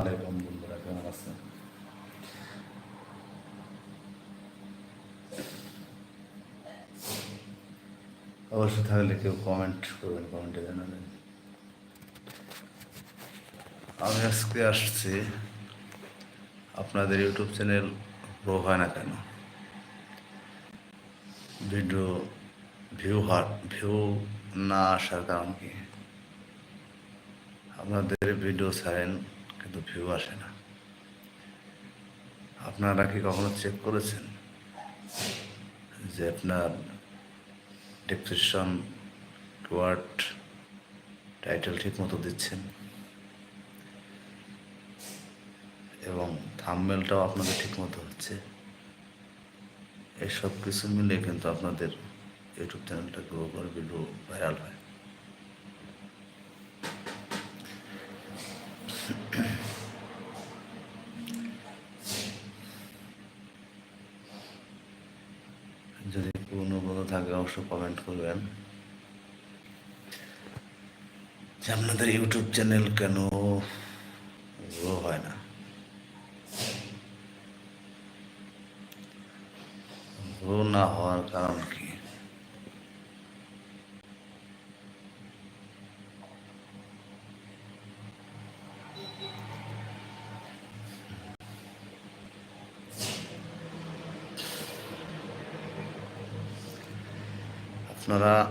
আলাইকুম বন্ধুরা, কেমন আছেন? অবশ্যই থাকলে কেউ কমেন্ট করবেন কমেন্টে জানাবেন। আমি আজকে আসছি আপনাদের ইউটিউব চ্যানেল গ্রো হয় না কেন? ভিডিও ভিউ হার ভিউ না আসার কারণ কি? আপনাদের ভিডিও ছাড়েন কিন্তু ভিউ আসে না। আপনারা কি কখনো চেক করেছেন যে আপনার ডিসক্রিপশন ওয়ার্ড টাইটেল ঠিক মতো দিচ্ছেন? এবং থামমেলটাও আপনাদের ঠিক মতো হচ্ছে? এসব কিছু মিলে কিন্তু আপনাদের ইউটিউব চ্যানেলটা গ্রো করে ভিডিও ভাইরাল হয়। যদি কোনো বন্ধু থাকে অবশ্যই কমেন্ট করবেন। যে আপনাদের ইউটিউব চ্যানেল কেন গ্রো হয় না? গ্রো না হওয়ার কারণ কি? 那啥。